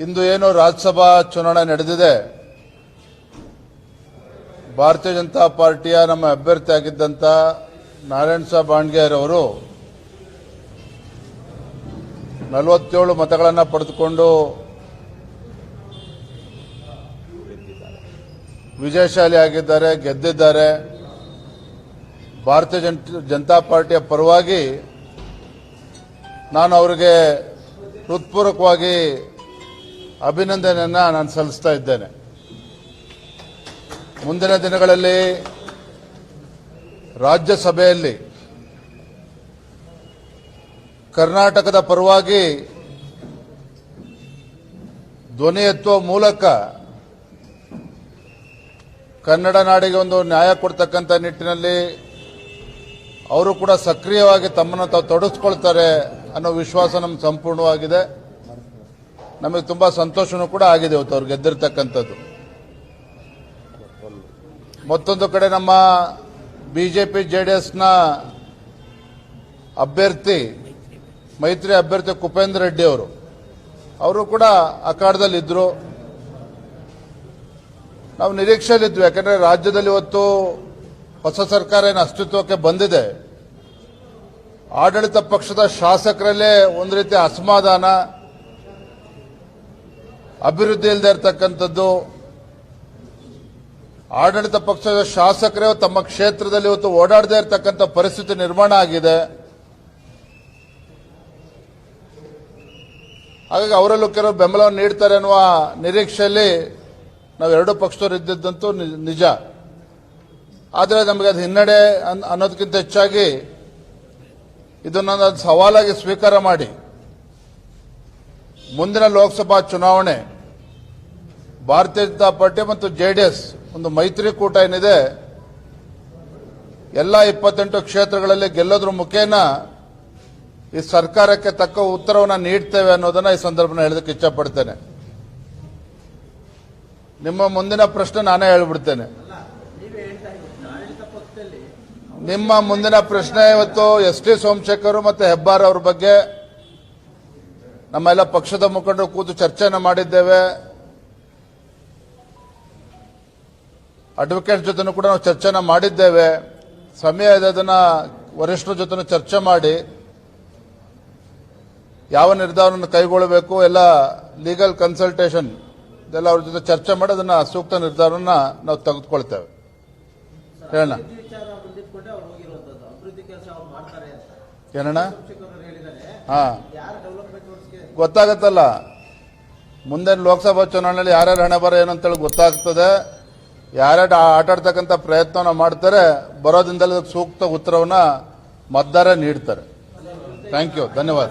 ಇಂದು ಏನು ರಾಜ್ಯಸಭಾ ಚುನಾವಣೆ ನಡೆದಿದೆ. ಭಾರತೀಯ ಜನತಾ ಪಾರ್ಟಿಯ ನಮ್ಮ ಅಭ್ಯರ್ಥಿ ಆಗಿದ್ದಂಥ ನಾರಾಯಣ್ ಸಾಹ್ ಬಾಂಡ್ಗೆಯರ್ ಅವರು ನಲವತ್ತೇಳು ಮತಗಳನ್ನು ಪಡೆದುಕೊಂಡು ವಿಜಯಶಾಲಿ ಆಗಿದ್ದಾರೆ, ಗೆದ್ದಿದ್ದಾರೆ. ಭಾರತೀಯ ಜನ- ಜನತಾ ಪಾರ್ಟಿಯ ಪರವಾಗಿ ನಾನು ಅವರಿಗೆ ಹೃತ್ಪೂರ್ವಕವಾಗಿ ಅಭಿನಂದನೆಯನ್ನ ನಾನು ಸಲ್ಲಿಸ್ತಾ ಇದ್ದೇನೆ. ಮುಂದಿನ ದಿನಗಳಲ್ಲಿ ರಾಜ್ಯಸಭೆಯಲ್ಲಿ ಕರ್ನಾಟಕದ ಪರವಾಗಿ ಧ್ವನಿ ಎತ್ತುವ ಮೂಲಕ ಕನ್ನಡ ನಾಡಿಗೆ ಒಂದು ನ್ಯಾಯ ಕೊಡ್ತಕ್ಕಂಥ ನಿಟ್ಟಿನಲ್ಲಿ ಅವರು ಕೂಡ ಸಕ್ರಿಯವಾಗಿ ತಮ್ಮನ್ನು ತಾವು ತೊಡಸ್ಕೊಳ್ತಾರೆ ಅನ್ನೋ ವಿಶ್ವಾಸ ನಮ್ಗೆ ಸಂಪೂರ್ಣವಾಗಿದೆ. ನಮಗೆ ತುಂಬ ಸಂತೋಷನೂ ಕೂಡ ಆಗಿದೆ ಇವತ್ತು ಅವ್ರು ಗೆದ್ದಿರ್ತಕ್ಕಂಥದ್ದು. ಮತ್ತೊಂದು ಕಡೆ ನಮ್ಮ ಬಿಜೆಪಿ ಎಸ್ನ ಅಭ್ಯರ್ಥಿ, ಮೈತ್ರಿ ಅಭ್ಯರ್ಥಿ ಕುಪೇಂದ್ರ ರೆಡ್ಡಿ ಅವರು. ಅವರು ಕೂಡ ಅಖಾಡದಲ್ಲಿದ್ದರು ನಾವು ನಿರೀಕ್ಷೆಯಲ್ಲಿದ್ವಿ, ಯಾಕಂದರೆ ರಾಜ್ಯದಲ್ಲಿ ಇವತ್ತು ಹೊಸ ಸರ್ಕಾರ ಏನು ಅಸ್ತಿತ್ವಕ್ಕೆ ಬಂದಿದೆ. ಆಡಳಿತ ಪಕ್ಷದ ಶಾಸಕರಲ್ಲೇ ಒಂದು ರೀತಿ ಅಸಮಾಧಾನ ಅಭಿವೃದ್ಧಿ ಇಲ್ಲದೆ ಇರತಕ್ಕಂಥದ್ದು, ಆಡಳಿತ ಪಕ್ಷದ ಶಾಸಕರೇ ತಮ್ಮ ಕ್ಷೇತ್ರದಲ್ಲಿ ಇವತ್ತು ಓಡಾಡದೇ ಇರತಕ್ಕಂಥ ಪರಿಸ್ಥಿತಿ ನಿರ್ಮಾಣ ಆಗಿದೆ. ಹಾಗಾಗಿ ಅವರಲ್ಲೂ ಕೆಲವು ಬೆಂಬಲವನ್ನು ನೀಡ್ತಾರೆ ಅನ್ನುವ ನಿರೀಕ್ಷೆಯಲ್ಲಿ ನಾವು ಎರಡೂ ಪಕ್ಷದವರು ಇದ್ದಿದ್ದಂತೂ ನಿಜ ಆದರೆ ನಮಗೆ ಅದು ಹಿನ್ನಡೆ ಅನ್- ಅನ್ನೋದಕ್ಕಿಂತ ಹೆಚ್ಚಾಗಿ ಇದನ್ನೊಂದು ಸವಾಲಾಗಿ ಸ್ವೀಕಾರ ಮಾಡಿ. ಮುಂದಿನ ಲೋಕಸಭಾ ಚುನಾವಣೆ, ಭಾರತೀಯ ಜನತಾ ಪಾರ್ಟಿ ಮತ್ತು ಜೆಡಿಎಸ್ ಒಂದು ಮೈತ್ರಿಕೂಟ ಏನಿದೆ, ಎಲ್ಲ ಇಪ್ಪತ್ತೆಂಟು ಕ್ಷೇತ್ರಗಳಲ್ಲಿ ಗೆಲ್ಲೋದ್ರ ಮುಖೇನ ಈ ಸರ್ಕಾರಕ್ಕೆ ತಕ್ಕ ಉತ್ತರವನ್ನು ನೀಡ್ತೇವೆ ಅನ್ನೋದನ್ನ ಈ ಸಂದರ್ಭನ ಹೇಳೋದಕ್ಕೆ ಇಚ್ಛಪಡ್ತೇನೆ. ನಿಮ್ಮ ಮುಂದಿನ ಪ್ರಶ್ನೆ ನಾನೇ ಹೇಳ್ಬಿಡ್ತೇನೆ. ನಿಮ್ಮ ಮುಂದಿನ ಪ್ರಶ್ನೆ ಇವತ್ತು ಎಸ್ ಟಿ ಸೋಮಶೇಖರ್ ಮತ್ತೆ ಹೆಬ್ಬಾರ್ ಅವರ ಬಗ್ಗೆ ನಮ್ಮೆಲ್ಲ ಪಕ್ಷದ ಮುಖಂಡರು ಕೂತು ಚರ್ಚೆನ ಮಾಡಿದ್ದೇವೆ. ಅಡ್ವೊಕೇಟ್ ಜೊತೆನೂ ಕೂಡ ನಾವು ಚರ್ಚೆನ ಮಾಡಿದ್ದೇವೆ. ಸಮಯ ಇದೆ ಅದನ್ನ ವರಿಷ್ಠರ ಜೊತೆ ಚರ್ಚೆ ಮಾಡಿ. ಯಾವ ನಿರ್ಧಾರವನ್ನು ಕೈಗೊಳ್ಳಬೇಕು ಎಲ್ಲ ಲೀಗಲ್ ಕನ್ಸಲ್ಟೇಷನ್ ಇದೆಲ್ಲ ಅವ್ರ ಜೊತೆ ಚರ್ಚೆ ಮಾಡಿ ಅದನ್ನ ಸೂಕ್ತ ನಿರ್ಧಾರವನ್ನು ನಾವು ತೆಗೆದುಕೊಳ್ತೇವೆ. ಹೇಳೋಣ ಏನಣ್ಣ? ಹಾ. ಗೊತ್ತಾಗತ್ತಲ್ಲ? ಮುಂದೆ ಲೋಕಸಭಾ ಚುನಾವಣೆಯಲ್ಲಿ ಯಾರ್ಯಾರು ಹಣೆ ಬರ ಏನು ಅಂತೇಳಿ ಗೊತ್ತಾಗ್ತದೆ. ಯಾರ್ಯಾರು ಆಟಾಡ್ತಕ್ಕಂಥ ಪ್ರಯತ್ನವನ್ನು ಮಾಡ್ತಾರೆ ಬರೋದಿಂದಲೇ ಸೂಕ್ತ ಉತ್ತರವನ್ನ ಮತದಾರ ನೀಡ್ತಾರೆ. ಥ್ಯಾಂಕ್ ಯು ಧನ್ಯವಾದ.